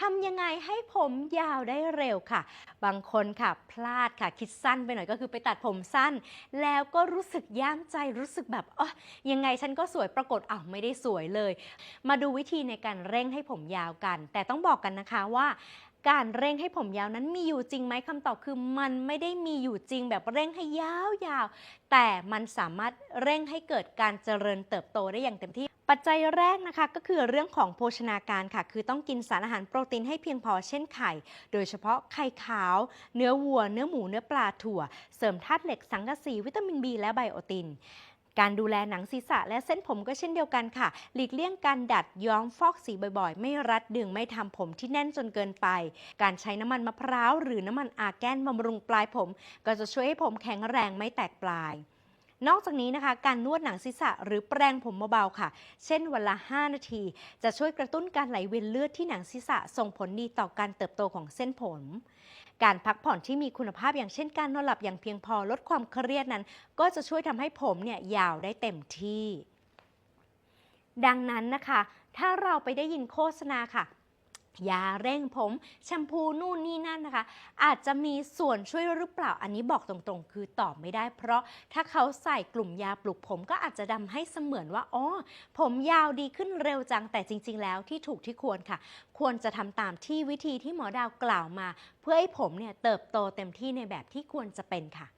ทำยังไงให้ผมยาวได้เร็วค่ะ บางคนค่ะพลาดค่ะคิดสั้นไปหน่อยก็คือไปตัดผมสั้น แล้วก็รู้สึกย่ามใจรู้สึกแบบอ๋อยังไงฉันก็สวยปรากฏอ้าวไม่ได้สวยเลย มาดูวิธีในการเร่งให้ผมยาวกัน แต่ต้องบอกกันนะคะว่า การเร่งให้ผมยาวนั้นมีอยู่จริงไหมคำตอบคือมันไม่ได้มีอยู่จริงแบบเร่งให้ยาวๆแต่มันสามารถเร่งให้เกิดการเจริญเติบโตได้อย่างเต็มที่ ปัจจัยแรกนะคะก็คือเรื่องของโภชนาการค่ะ คือต้องกินสารอาหารโปรตีนให้เพียงพอเช่นไข่ โดยเฉพาะไข่ขาว เนื้อวัว เนื้อหมู เนื้อปลาถั่ว เสริมธาตุเหล็กสังกะสีวิตามิน B และไบโอติน การดูแลหนังศีรษะและเส้นผมก็เช่นเดียวกันค่ะ หลีกเลี่ยงการดัดย้อมฟอกสีบ่อยๆ ไม่รัดดึงไม่ทำผมที่แน่นจนเกินไป การใช้น้ำมันมะพร้าวหรือน้ำมันอาแกนบำรุงปลายผม ก็จะช่วยให้ผมแข็งแรงไม่แตกปลาย นอกจากนี้นะคะ การนวดหนังศีรษะหรือแปรงผมเบาๆค่ะ เช่นวันละ 5 นาที จะช่วยกระตุ้นการไหลเวียนเลือดที่หนังศีรษะส่งผลดีต่อการเติบโตของเส้นผม การพักผ่อนที่มีคุณภาพอย่างเช่นการนอนหลับอย่างเพียงพอลดความเครียดนั้น ก็จะช่วยทำให้ผมเนี่ยยาวได้เต็มที่ ดังนั้นนะคะ ถ้าเราไปได้ยินโฆษณาค่ะ ยาเร่งผมแชมพูนู่นนี่นั่นนะคะ อาจจะมีส่วนช่วยหรือเปล่าอันนี้บอกตรงๆ คือตอบไม่ได้ เพราะถ้าเขาใส่กลุ่มยาปลุกผมก็อาจจะทำให้เสมือนว่าอ๋อผมยาวดีขึ้นเร็วจังแต่จริง ๆ แล้วที่ถูกที่ควรค่ะ ควรจะทำตามที่วิธีที่หมอดาวกล่าวมา เพื่อให้ผมเนี่ยเติบโตเต็มที่ในแบบที่ควรจะเป็นค่ะ